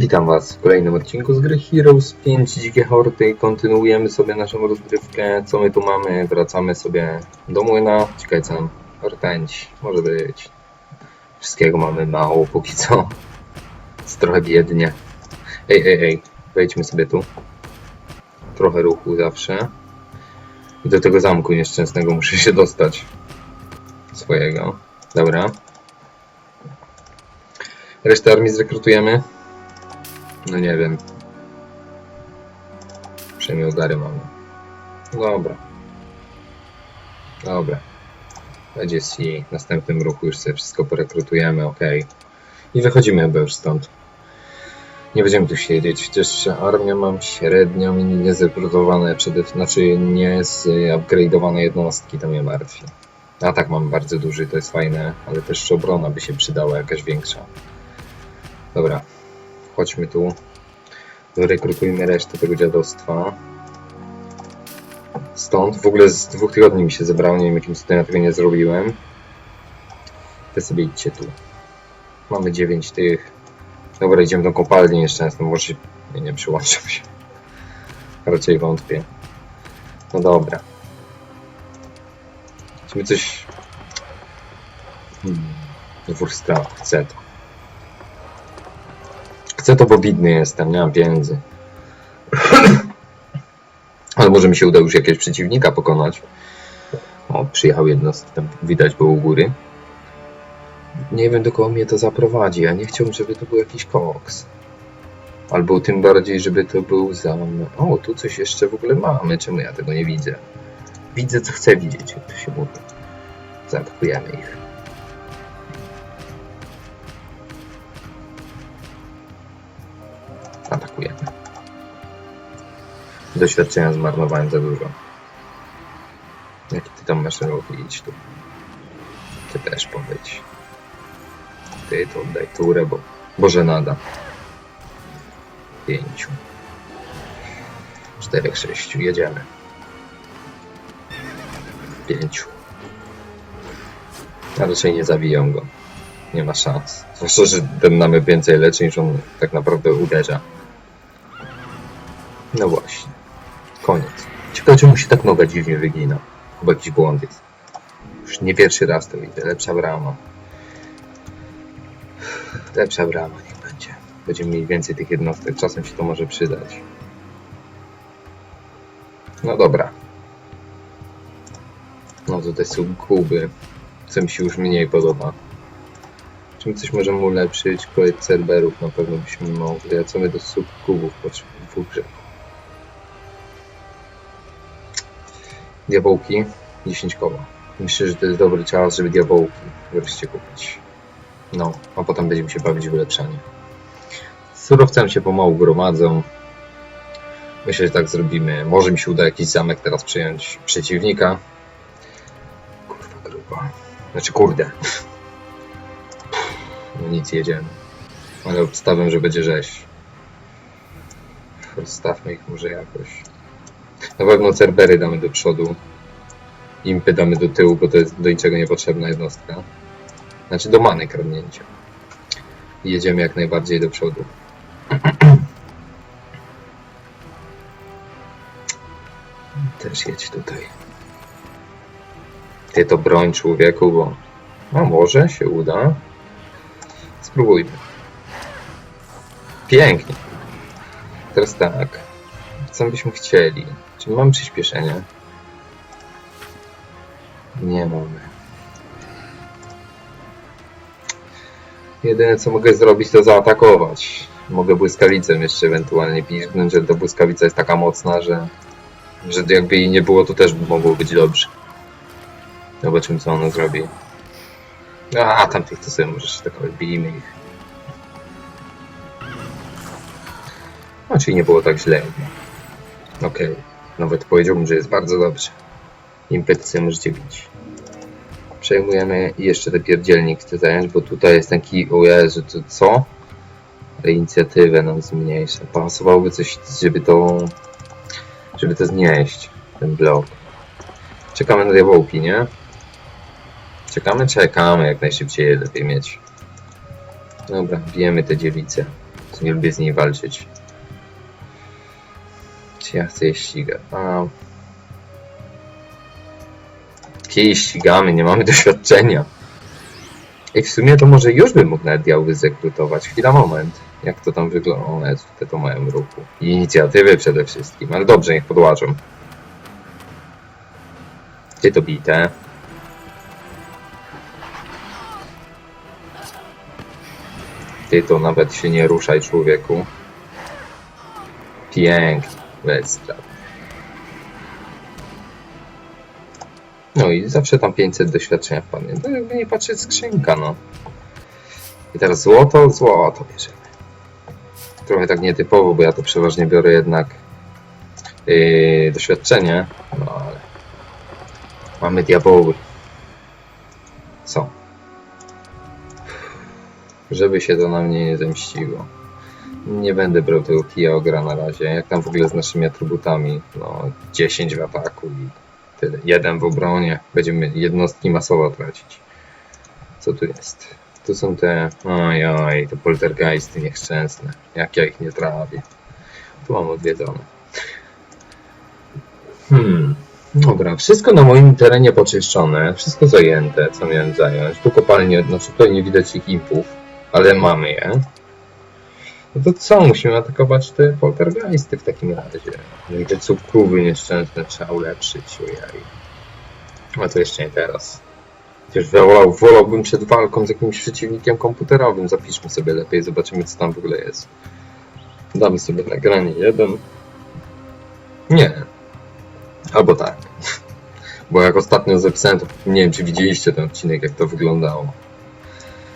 Witam Was w kolejnym odcinku z gry Heroes 5 Dzikie Hordy. Kontynuujemy sobie naszą rozgrywkę. Co my tu mamy? Wracamy sobie do młyna. Ciekawe co nam rtęć może być. Wszystkiego mamy mało póki co. Jest trochę biednie. Ej, ej, ej. Wejdźmy sobie tu. Trochę ruchu zawsze. I do tego zamku nieszczęsnego muszę się dostać. Swojego. Dobra. Resztę armii zrekrutujemy. No nie wiem. Przynajmniej udary. Dobra. Dobra. Będzie C. W następnym ruchu już sobie wszystko porekrutujemy, ok. I wychodzimy chyba już stąd. Nie będziemy tu siedzieć, chociaż armię mam średnią i nie zrekrutowane, przede, znaczy nie zupgrade'owane jednostki, to mnie martwi. Atak mam bardzo duży, to jest fajne, ale też obrona by się przydała jakaś większa. Dobra, chodźmy tu. Rekrutujmy resztę tego dziadostwa. Stąd w ogóle z dwóch tygodni mi się zebrało, nie wiem jakim cudem ja tego nie zrobiłem. Wy sobie idźcie tu. Mamy 9 tych. Dobra, idziemy do kopalni nieszczęsną, może się... Nie, nie przyłączam się. Raczej wątpię. No dobra. Chcemy coś... Hmm. Dwóch straw, chcę to. Chcę to, bo bidny jestem, nie mam pieniędzy. Ale może mi się uda już jakiegoś przeciwnika pokonać. O, przyjechał jednostki, tam widać było u góry. Nie wiem, do kogo mnie to zaprowadzi. Ja nie chciałbym, żeby to był jakiś koks. Albo tym bardziej, żeby to był zam... O, tu coś jeszcze w ogóle mamy. Czemu ja tego nie widzę? Widzę, co chcę widzieć, jak to się mówi. Zaatakujemy ich. Doświadczenia zmarnowałem za dużo. Jaki ty tam masz? Idź tu. Ty też powiedz. Ty to oddaj turę, bo... Boże nada. Pięciu. Czterech, sześciu. Jedziemy. Pięciu. A raczej nie zabiją go. Nie ma szans. Zwłaszcza, że ten mamy więcej leczy niż on tak naprawdę uderza. No właśnie. Koniec. Ciekawe, czemu się tak noga dziwnie wygina. Chyba jakiś błąd jest. Już nie pierwszy raz to widzę. Lepsza brama. Lepsza brama niech będzie. Będziemy mieli więcej tych jednostek. Czasem się to może przydać. No dobra. No to te subkuby. Co mi się już mniej podoba. Czym coś możemy ulepszyć? Kolej cerberów na pewno byśmy mogli. A co my do subkubów potrzebujemy Diabełki 10 koła. Myślę, że to jest dobry czas, żeby diabełki wreszcie kupić. No, a potem będziemy się bawić w ulepszanie. Z surowcem się pomału gromadzą. Myślę, że tak zrobimy. Może mi się uda jakiś zamek teraz przyjąć przeciwnika. Kurwa gruba. Znaczy kurde. No nic, jedziemy. Ale obstawiam, że będzie rzeź. Rozstawmy ich może jakoś. Na pewno Cerbery damy do przodu. Impy damy do tyłu, bo to jest do niczego niepotrzebna jednostka. Znaczy do many kradnięcia. Jedziemy jak najbardziej do przodu. Też jedź tutaj. Ty to broń człowieku, bo... A może się uda. Spróbujmy. Pięknie. Teraz tak. Co byśmy chcieli? Czy mamy przyspieszenie? Nie mamy. Jedyne co mogę zrobić to zaatakować. Mogę błyskawicę jeszcze ewentualnie piźgnąć, ale ta błyskawica jest taka mocna, że, że jakby jej nie było to też by mogło być dobrze. Zobaczymy co ona zrobi. A, tamtych to sobie możesz tak bijmy ich. No, czyli nie było tak źle. Okej, nawet powiedziałbym, że jest bardzo dobrze. Impetycję możecie bić. Przejmujemy jeszcze ten pierdzielnik chcę zająć, bo tutaj jest taki, o Jezu, to co? Inicjatywę nam zmniejsza. Pasowałoby coś, żeby to, żeby to znieść, ten blok. Czekamy na diabełki, nie? Czekamy, czekamy, jak najszybciej je lepiej mieć. Dobra, bijemy te dziewice. nie lubię z niej walczyć. Czy ja chcę je ścigać? A... Kij ścigamy, nie mamy doświadczenia. I w sumie to może już bym mógł nawet diały zrekrutować. Chwila, moment. Jak to tam wygląda? O, te to mają ruchu. Inicjatywy przede wszystkim, ale dobrze, niech podłażą. Gdzie to bite? Ty to nawet się nie ruszaj, człowieku. Pięknie, bez spraw. No i zawsze tam 500 doświadczenia wpadnie. To jakby nie patrzeć skrzynka, no. I teraz złoto, złoto bierzemy. Trochę tak nietypowo, bo ja to przeważnie biorę jednak yy, doświadczenie. No ale mamy diaboły. Co? Żeby się to na mnie nie zemściło. Nie będę brał tego kija ogra na razie. Jak tam w ogóle z naszymi atrybutami? No, 10 w ataku i tyle. Jeden w obronie. Będziemy jednostki masowo tracić. Co tu jest? Tu są te... Oj, oj, te poltergeisty nieszczęsne. Jak ja ich nie trawię. Tu mam odwiedzone. Hmm. Dobra, wszystko na moim terenie poczyszczone, wszystko zajęte, co miałem zająć. Tu kopalnie, znaczy tutaj nie widać ich impów, ale mamy je. No to co, musimy atakować te poltergeisty w takim razie. No te cukrówy nieszczęsne trzeba ulepszyć, ojej. A to jeszcze nie teraz. Przecież wolał, wolałbym przed walką z jakimś przeciwnikiem komputerowym. Zapiszmy sobie lepiej, zobaczymy co tam w ogóle jest. Damy sobie nagranie jeden. Nie. Albo tak. Bo jak ostatnio zapisałem, to nie wiem czy widzieliście ten odcinek, jak to wyglądało.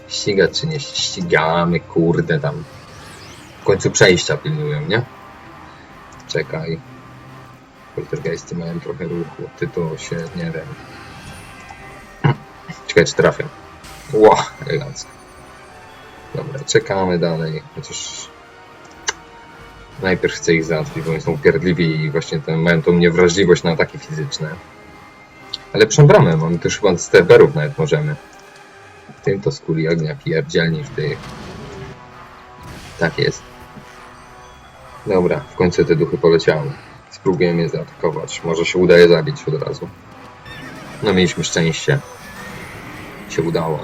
Ścigać czy nie ścigamy, kurde tam. W końcu przejścia pilnują, nie? Czekaj. Poltergeisty mają trochę ruchu. Ty to się nie wiem. Czekaj, czy trafię. Ło, elegancko. Dobra, czekamy dalej. Chociaż najpierw chcę ich załatwić, bo oni są upierdliwi i właśnie ten, mają tą niewrażliwość na ataki fizyczne. Ale bramę, mamy też chyba z teberów nawet możemy. Tym to skuli ognia pierdzielni w tych. Tak jest. Dobra, w końcu te duchy poleciały. Spróbujemy je zaatakować. Może się uda je zabić od razu. No mieliśmy szczęście. Się udało.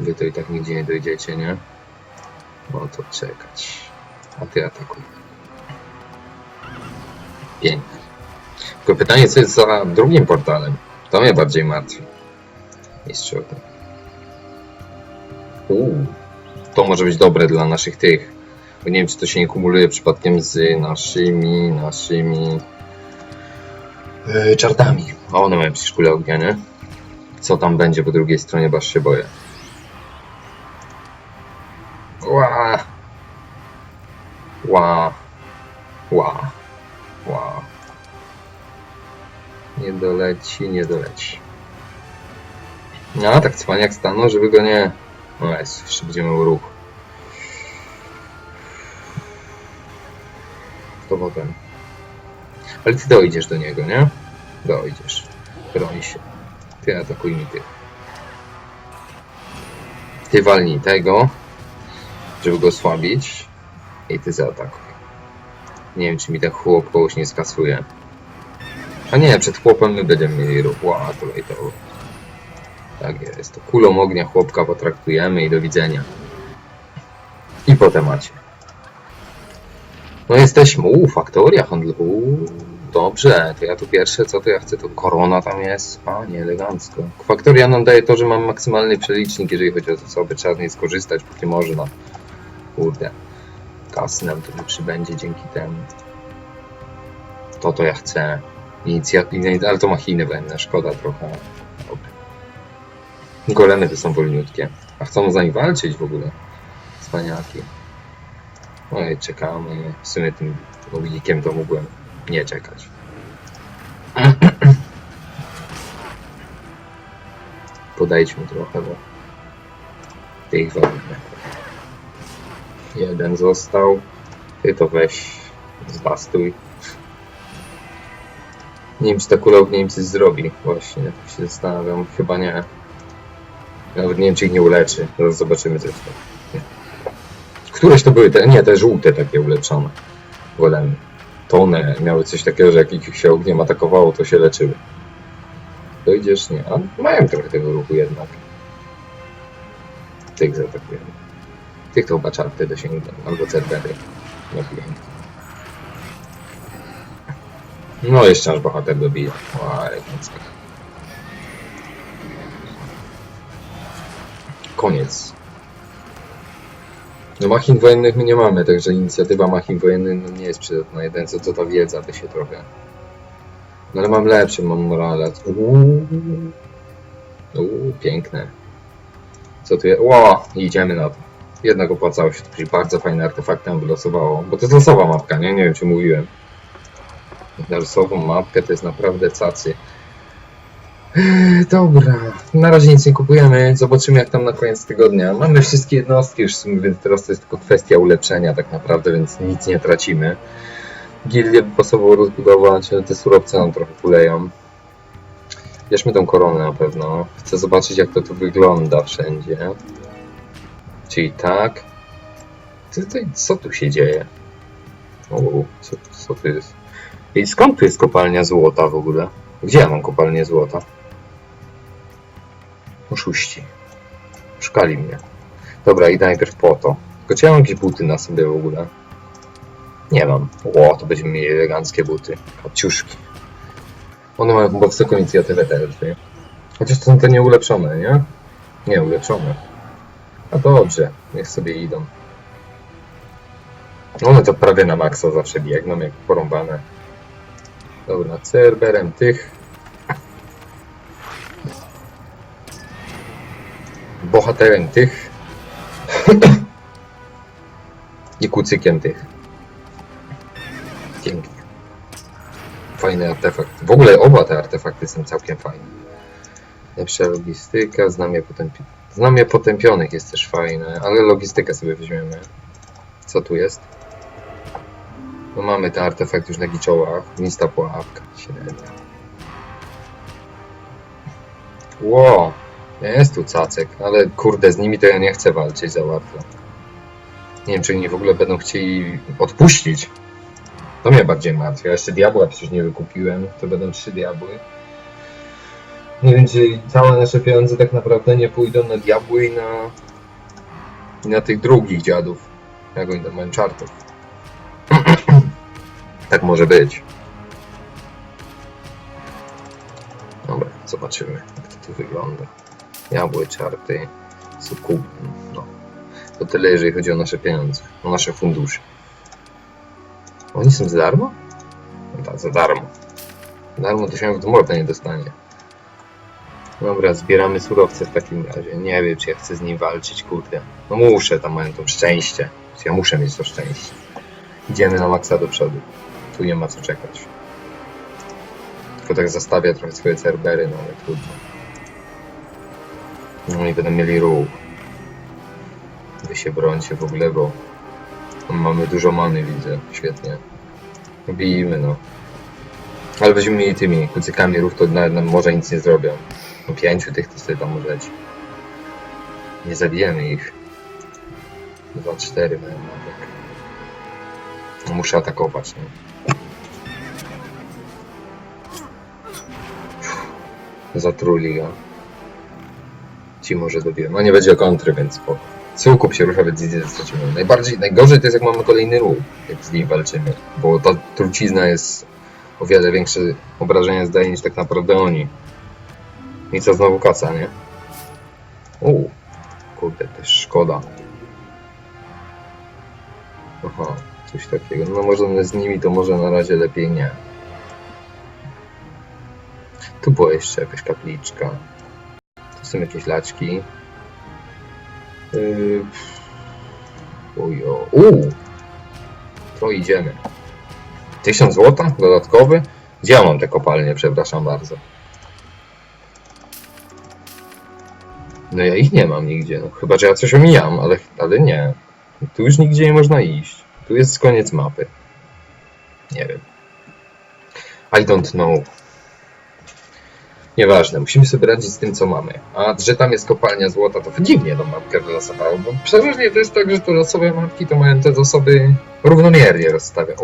Wy to i tak nigdzie nie dojdziecie, nie? No to czekać. A ty atakuj. Pięknie. Tylko pytanie, co jest za drugim portalem? To mnie bardziej martwi. Mistrz ognia. Uuu. To może być dobre dla naszych tych. Bo nie wiem, czy to się nie kumuluje przypadkiem z naszymi, naszymi yy, czartami. A one mają przecież kulę ognia, nie? Co tam będzie po drugiej stronie, bo aż się boję. Ła! Ła! Ła! Ła! Nie doleci, nie doleci. No, tak cwaniak stanął, żeby go nie... No jest, jeszcze będziemy ruch. Z powrotem. Ale ty dojdziesz do niego, nie? Dojdziesz. Broń się. Ty atakuj mi ty. Ty walnij tego, żeby go osłabić. I ty zaatakuj. Nie wiem, czy mi ten chłop kogoś nie skasuje. A nie, przed chłopem my będziemy mieli ruch. Ła, to... Tak jest. Kulą ognia chłopka potraktujemy i do widzenia. I po temacie. No jesteśmy. Uuu, faktoria handlowa. Uuu, dobrze. To ja tu pierwsze, co to ja chcę? To korona tam jest. Panie, elegancko. Faktoria nam daje to, że mam maksymalny przelicznik, jeżeli chodzi o zasoby. Trzeba z niej skorzystać, póki można. Kurde. Kasy nam tu przybędzie dzięki temu. To to ja chcę. Inicjatywy, ale to machiny wojenne, szkoda trochę. Golemy to są wolniutkie. A chcą z nami walczyć w ogóle. Wspaniaki. Oj, czekamy. W sumie tym ognikiem to mogłem nie czekać. Podejdźmy trochę, bo tych walimy. Jeden został. Ty to weź, zbastuj. Nie wiem, czy ta kula ognia coś zrobi. Właśnie, tak się zastanawiam. Chyba nie. Nawet nie wiem, czy ich nie uleczy. Zaraz zobaczymy zresztą. Któreś to były te, nie, te żółte takie ulepszone. Golemy. To one miały coś takiego, że jak ich się ogniem atakowało, to się leczyły. Dojdziesz? Nie. A mają trochę tego ruchu jednak. Tych zaatakujemy. Tych to chyba czarty dosięgną, albo cerbery. Nie wiem. No jeszcze aż bohater dobija. O, elegancko. Koniec. No machin wojennych my nie mamy, także inicjatywa machin wojennych no, nie jest przydatna. Jedyne co to ta wiedza by się trochę... No ale mam lepszy, mam morale. Uuu, Uuu piękne. Co tu jest? Ło, idziemy na to. Jednak opłacało się, to bardzo fajne artefakty nam wylosowało. Bo to jest losowa mapka, nie? Nie wiem czy mówiłem. Na losową mapkę to jest naprawdę cacy. Dobra, na razie nic nie kupujemy, zobaczymy jak tam na koniec tygodnia. Mamy wszystkie jednostki już w sumie, więc teraz to jest tylko kwestia ulepszenia tak naprawdę, więc nic nie tracimy. Gildię by pasowało rozbudować, te surowce nam trochę kuleją. Bierzmy tą koronę na pewno. Chcę zobaczyć jak to tu wygląda wszędzie. Czyli tak. Co tu się dzieje? O, co, co tu jest? I skąd tu jest kopalnia złota w ogóle? Gdzie ja mam kopalnię złota? Oszuści. Szukali mnie. Dobra, idę najpierw po to. Tylko czy ja mam jakieś buty na sobie w ogóle? Nie mam. Ło, to będziemy mieli eleganckie buty. Kociuszki. One mają chyba wysoką inicjatywę te elfy. Chociaż to są te nieulepszone, nie? Nie, ulepszone. A dobrze, niech sobie idą. One to prawie na maksa zawsze biegną, jak porąbane. Dobra, Cerberem tych. Bohaterem tych. I kucykiem tych. Pięknie. Fajny artefakt. W ogóle oba te artefakty są całkiem fajne. Lepsza logistyka, znamie, potępi... znamie potępionych jest też fajne, ale logistykę sobie weźmiemy. Co tu jest? No mamy ten artefakt już na giczołach. Lista pułapka. Średnia. Ło! Jest tu cacek, ale kurde, z nimi to ja nie chcę walczyć za łatwo. Nie wiem, czy oni w ogóle będą chcieli odpuścić. To mnie bardziej martwi. Ja jeszcze diabła przecież nie wykupiłem. To będą trzy diabły. Nie wiem, czy całe nasze pieniądze tak naprawdę nie pójdą na diabły i na... i na tych drugich dziadów. Jak oni tam mają czartów. Tak może być. Dobra, zobaczymy jak to tu wygląda. Jabły, czarty, sukub. No. To tyle, jeżeli chodzi o nasze pieniądze, o nasze fundusze. Oni są za darmo? No tak, za darmo. Za darmo to się w mordę nie dostanie. Dobra, zbieramy surowce w takim razie. Nie wiem, czy ja chcę z nim walczyć, kurde. No muszę, tam mają to szczęście. Ja muszę mieć to szczęście. Idziemy na maksa do przodu. Tu nie ma co czekać. Tylko tak zastawia trochę swoje cerbery, no ale trudno. No i będą mieli ruch. Wy się brońcie w ogóle, bo mamy dużo many, widzę. Świetnie. Bijmy, no. Ale będziemy mieli tymi kucykami ruch, to na, na, może nic nie zrobią. No pięciu tych to sobie tam możecie. Nie zabijemy ich. Dwa, cztery mają nawet. No, Muszę atakować, nie? Zatruli go. Ci może dobiję. No nie będzie kontry, więc spoko. Sukup się rusza, więc nic nie stracimy. Najbardziej, najgorzej to jest jak mamy kolejny ruch, jak z nim walczymy. Bo ta trucizna jest o wiele większe obrażenia zdaje niż tak naprawdę oni. I co znowu kaca, nie? Uuu. Kurde, też szkoda. Aha, coś takiego. No może z nimi to może na razie lepiej nie. Tu była jeszcze jakaś kapliczka. Tu są jakieś laczki. Yy... Ujo. Uuu! To idziemy. 1000 złota dodatkowy? Gdzie ja mam te kopalnie, przepraszam bardzo. No ja ich nie mam nigdzie. No, chyba, że ja coś omijam, ale, ale nie. Tu już nigdzie nie można iść. Tu jest koniec mapy. Nie wiem. I don't know. Nieważne, musimy sobie radzić z tym, co mamy. A że tam jest kopalnia złota, to dziwnie tą mapkę wylosowało, bo przeważnie to jest tak, że te losowe mapki to mają te zasoby równomiernie rozstawia.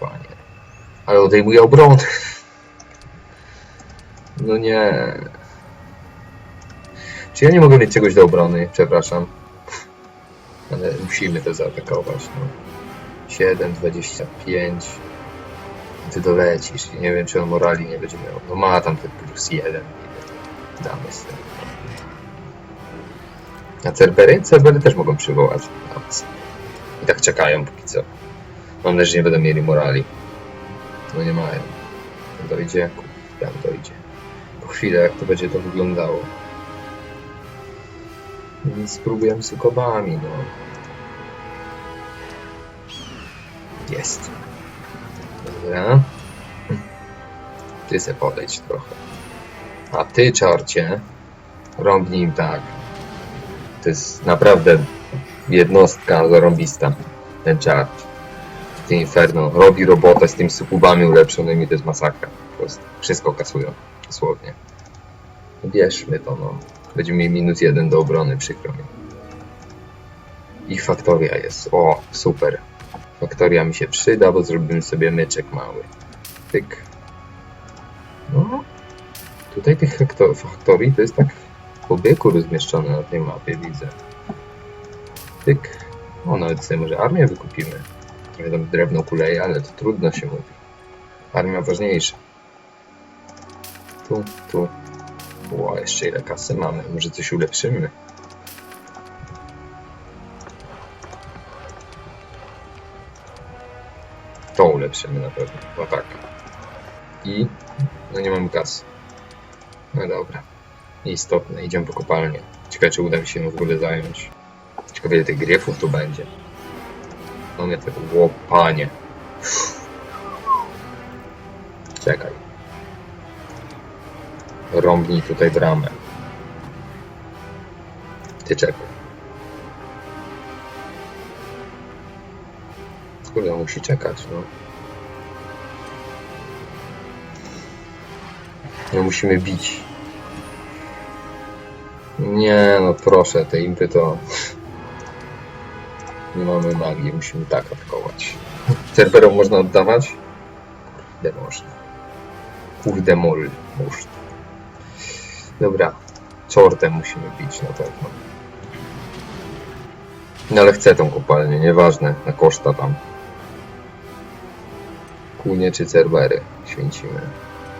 Panie. Ale odejmuje obronę. No nie. Czy ja nie mogę mieć czegoś do obrony? Przepraszam. Ale musimy to zaatakować, no. 7, 25. Ty dolecisz. i Nie wiem, czy on morali nie będzie miał. No ma tam ten plus 1. Damy tym. A Cerbery? Cerbery też mogą przywołać. I tak czekają póki co. Mam nadzieję, że nie będą mieli morali. No nie mają. Dojdzie, tam dojdzie. Po chwilę, jak to będzie to wyglądało. Więc spróbujemy z ukobami, no. Jest. Dobra. Ty se podejdź trochę. A ty, czarcie, rąbnij im tak. To jest naprawdę jednostka zarąbista. Ten czart. Ty Inferno robi robotę z tymi sukubami ulepszonymi, to jest masakra. Po prostu wszystko kasują, dosłownie. Bierzmy to, no. Będziemy mieli minus jeden do obrony, przykro mi. Ich faktoria jest. O, super. Faktoria mi się przyda, bo zrobimy sobie myczek mały. Tyk. No. Tutaj tych faktorii to jest tak po byku rozmieszczone na tej mapie, widzę. Tyk. O, nawet sobie może armię wykupimy. Trochę tam drewno kuleje, ale to trudno się mówi. Armia ważniejsza. Tu, tu. Ło, jeszcze ile kasy mamy. Może coś ulepszymy. To ulepszymy na pewno. No tak. I? No nie mamy kasy. No dobra. Istotne. Idziemy po kopalnię. Ciekawe, czy uda mi się ją w ogóle zająć. Ciekawe, ile tych gryfów tu będzie. No nie tego łopanie. Czekaj. Rąbnij tutaj bramę. Ty czekaj. Kurde, musi czekać, no. No musimy bić. Nie, no proszę, te impy to... Nie mamy magii, musimy tak atakować. Cerberom można oddawać? Kurde, można. Kurde, mol. Można. Dobra. Czortem musimy bić na pewno. No ale chcę tą kopalnię, nieważne, na koszta tam. Kunie czy Cerbery święcimy.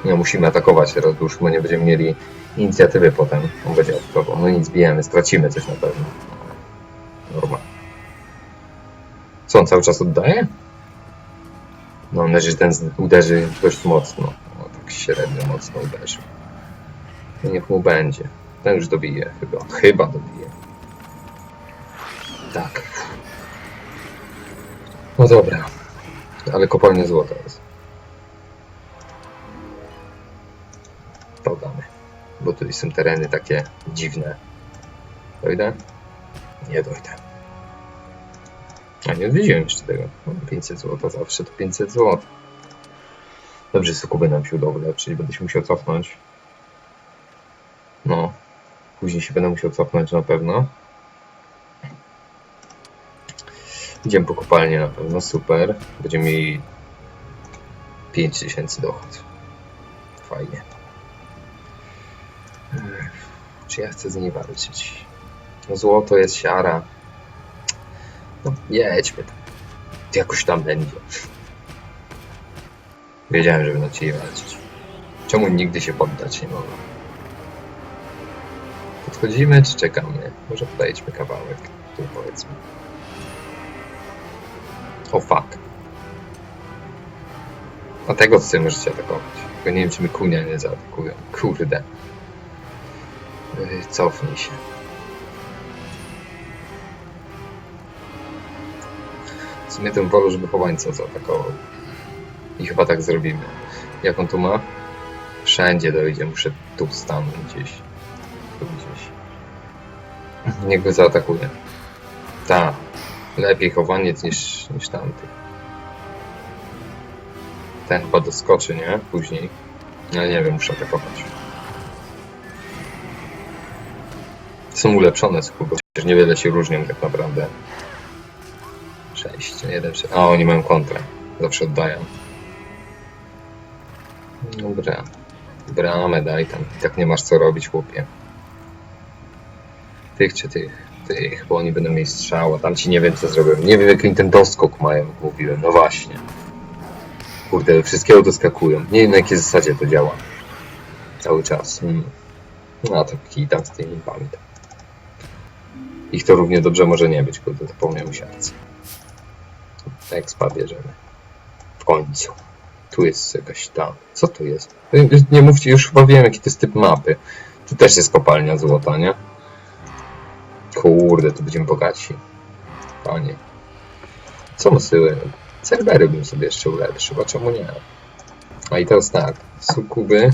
Nie, musimy atakować teraz, bo już chyba nie będziemy mieli inicjatywy potem. On będzie atakował. No nic, bijemy, stracimy coś na pewno. Norma. Co on cały czas oddaje? No, mam nadzieję, że ten uderzy dość mocno. O, tak średnio mocno uderzył. No niech mu będzie. Ten już dobije chyba. Chyba dobije. Tak. No dobra. Ale kopalnia złota jest. To damy. Bo tutaj są tereny takie dziwne. Dojdę? Nie dojdę. A nie odwiedziłem jeszcze tego. No, 500 zł, zawsze to 500 zł. Dobrze, sukuby nam się udało ulepszyć, będę się musiał cofnąć. No, później się będę musiał cofnąć na pewno. Idziemy po kopalnię na pewno, super. Będziemy mieli 5000 dochód. Fajnie. Czy ja chcę z niej walczyć? No złoto jest siara. No jedźmy tam. Jakoś tam będzie. Wiedziałem, że będę chcieli walczyć. Czemu nigdy się poddać nie mogę? Podchodzimy czy czekamy? Może podejdźmy kawałek. Tu powiedzmy. O fuck. A tego co możecie atakować. Tylko nie wiem czy mi kunia nie zaatakują. Kurde. Cofnij się. W sumie tym wolę, żeby chowańca zaatakował. I chyba tak zrobimy. Jak on tu ma? Wszędzie dojdzie, muszę tu stanąć gdzieś. Tu gdzieś. Niech go zaatakuje. Ta. Lepiej chowaniec niż, niż tamty. Ten chyba doskoczy, nie? Później. No nie wiem, muszę atakować. Są ulepszone skuby, chociaż niewiele się różnią tak naprawdę. 6, 1, 6. A oni mają kontrę. Zawsze oddają. Dobra. Bramę daj tam. I tak nie masz co robić, chłopie. Tych czy tych? Tych, bo oni będą mieli strzał, a tam ci nie wiem co zrobią. Nie wiem jaki ten doskok mają, mówiłem. No właśnie. Kurde, wszystkiego doskakują. Nie wiem na jakiej zasadzie to działa. Cały czas. Mm. No to tam z tymi impami. Ich to równie dobrze może nie być, kurde, zapomniałem się akcji. Expa bierzemy. W końcu. Tu jest jakaś ta. Co to jest? Nie mówcie, już chyba wiem jaki to jest typ mapy. Tu też jest kopalnia złota, nie? Kurde, tu będziemy bogaci. Panie. Co mosyły? Cerbery bym sobie jeszcze ulepszył, a czemu nie? A i teraz tak. Sukuby,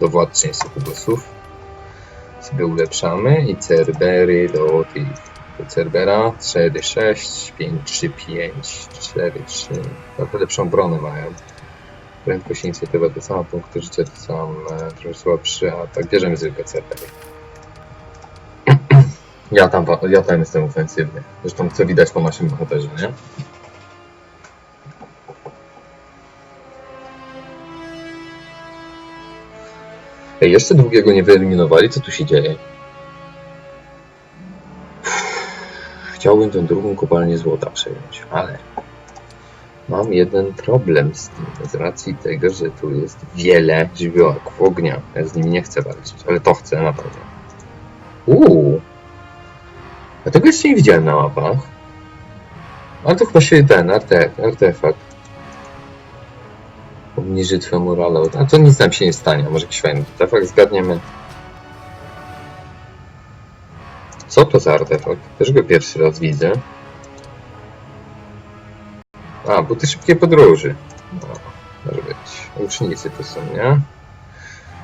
dowładczyń sukubusów sobie ulepszamy i cerbery do tych do cerbera 4, 6, 5, 3, 5, 4, 3 trochę lepszą obronę mają prędkość inicjatywa to samo, punkty życia to sam, e, trochę słabszy, a tak bierzemy zwykłe cerbery ja tam, ja tam jestem ofensywny zresztą co widać po naszym bohaterze, nie? Ej, jeszcze długiego nie wyeliminowali, co tu się dzieje? Chciałbym tę drugą kopalnię złota przejąć, ale mam jeden problem z tym, z racji tego, że tu jest wiele żywiołaków ognia. Ja z nimi nie chcę walczyć, ale to chcę na pewno. Uuu, a tego jeszcze nie widziałem na mapach. Ale to chyba się ten arte, artefakt. Obniży twoją morale. A to nic nam się nie stanie, może jakiś fajny artefakt zgadniemy. Co to za artefakt? Też go pierwszy raz widzę. A, buty szybkiej podróży. No, może być. Łucznicy to są, nie?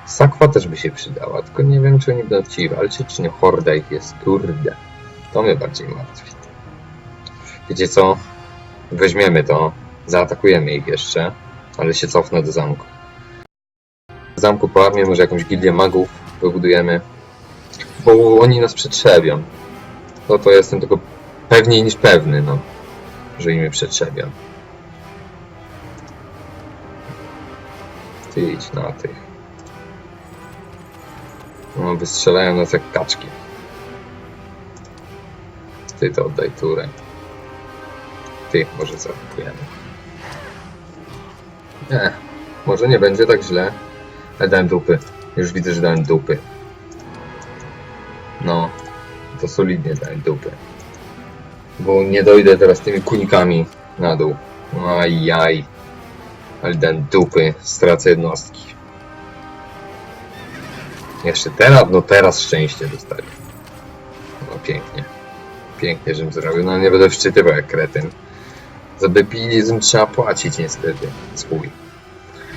Sakwa też by się przydała, tylko nie wiem, czy oni będą chcieli walczyć, czy nie. Horda ich jest, kurde. To mnie bardziej martwi. Wiecie co? Weźmiemy to, zaatakujemy ich jeszcze, ale się cofnę do zamku. W zamku po armię może jakąś gildię magów wybudujemy, bo oni nas przetrzebią. No to jestem tylko pewniej niż pewny, no, że im przetrzebią. Ty idź na tych. No, wystrzelają nas jak kaczki. Ty to oddaj turę. Ty, może zaatakujemy. Nie, może nie będzie tak źle. Ale dałem dupy. Już widzę, że dałem dupy. No, to solidnie dałem dupy. Bo nie dojdę teraz tymi kunikami na dół. Ajaj. Ale dałem dupy. Stracę jednostki. Jeszcze teraz, no teraz szczęście dostali. No pięknie. Pięknie, żebym zrobił. No nie będę wczytywał jak kretyn. Za debilizm trzeba płacić niestety. Swój.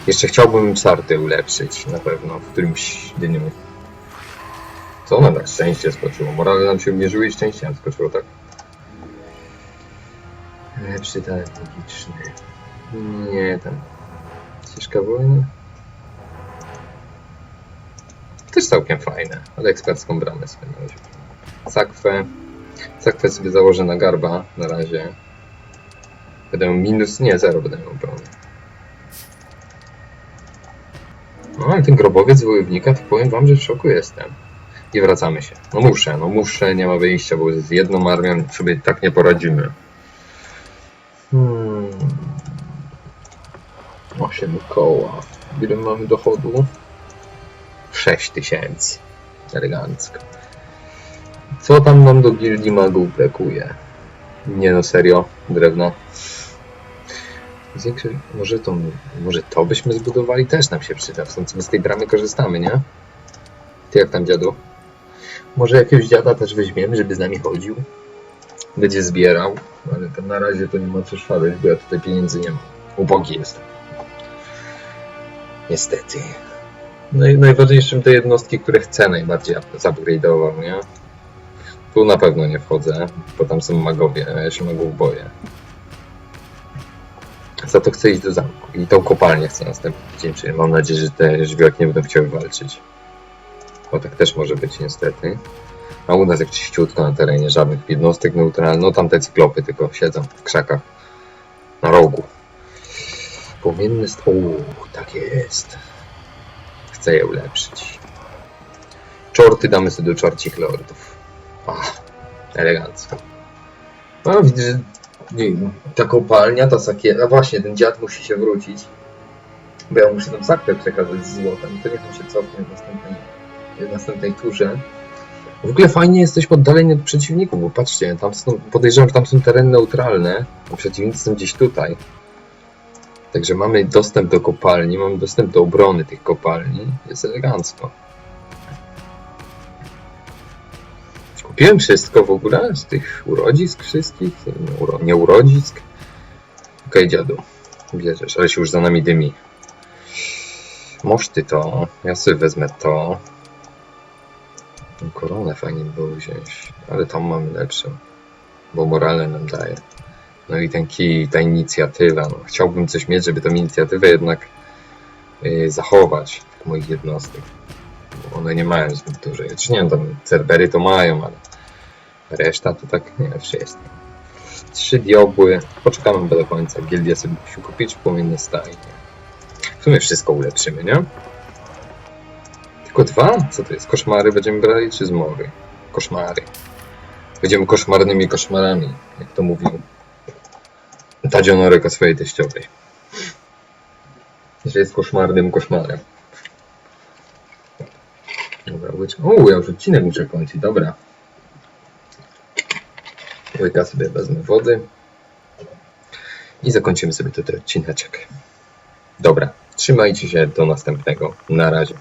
Jeszcze chciałbym sarty ulepszyć na pewno w którymś dniu. Co ona tak szczęście skoczyło? Morale nam się obniżyły i szczęście nam skoczyło, tak? Lepszy talent magiczny. Nie, tam. Ścieżka wojny. Też całkiem fajne, ale ekspercką bramę sobie na razie. Sakwę. Sakwę sobie założę na garba na razie. Będę minus, nie, zero będę miał obrony. No ale ten grobowiec wojownika, to powiem wam, że w szoku jestem. I wracamy się. No muszę, no muszę, nie ma wyjścia, bo z jedną armią sobie tak nie poradzimy. Hmm. 8 koła. Ile mamy dochodu? 6 tysięcy. Elegancko. Co tam nam do gildii magów brakuje? Nie no, serio, drewno. Zwiększy, może to, może to byśmy zbudowali, też nam się przyda, sensie my z tej bramy korzystamy, nie? Ty jak tam dziadu? Może jakiegoś dziada też weźmiemy, żeby z nami chodził? Będzie zbierał, ale na razie to nie ma co szaleć, bo ja tutaj pieniędzy nie mam. Ubogi jestem. Niestety. No i najważniejszym te jednostki, które chcę najbardziej zupgrade'ował, nie? Tu na pewno nie wchodzę, bo tam są magowie, a ja się magów boję. Za to chcę iść do zamku. I tą kopalnię chcę następny dzień przyjąć. Mam nadzieję, że te żywiołki nie będą chciały walczyć. Bo tak też może być niestety. A u nas jak czyściutko na terenie, żadnych jednostek neutralnych. No tam te cyklopy tylko siedzą w krzakach. Na rogu. Pomienny st... Uuu, tak jest. Chcę je ulepszyć. Czorty damy sobie do czarcich lordów. Elegancko. No widzę, że nie, ta kopalnia, ta sakiera, właśnie ten dziad musi się wrócić. Bo ja muszę tam sakwę przekazać z złotem. To niech on się cofnie w następnej, w następnej turze. W ogóle fajnie jesteśmy oddaleni od przeciwników, bo patrzcie, tam są, podejrzewam, że tam są tereny neutralne, a przeciwnicy są gdzieś tutaj. Także mamy dostęp do kopalni, mamy dostęp do obrony tych kopalni. Jest elegancko. Kupiłem wszystko w ogóle z tych urodzisk wszystkich. Uro, nie urodzisk. Okej, dziadu. Bierzesz, ale się już za nami dymi. Moż ty to. Ja sobie wezmę to. Koronę fajnie by było wziąć, ale tam mamy lepszą. Bo morale nam daje. No i ten kij, ta inicjatywa. No, chciałbym coś mieć, żeby tą inicjatywę jednak yy, zachować, tych moich jednostek. One nie mają zbyt dużej. Znaczy nie wiem, tam Cerbery to mają, ale reszta to tak nie wszystko. Trzy diobły. Poczekamy do końca. Gildia sobie musi kupić płomienne stajnie. W sumie wszystko ulepszymy, nie? Tylko dwa? Co to jest? Koszmary będziemy brali czy zmory? Koszmary. Będziemy koszmarnymi koszmarami, jak to mówił Tadzionorek o swojej teściowej. Że jest koszmarnym koszmarem. Dobra, łyczka. O, ja już odcinek muszę kończyć, dobra. Łyka sobie wezmę wody. I zakończymy sobie tutaj odcineczek. Dobra, trzymajcie się do następnego. Na razie.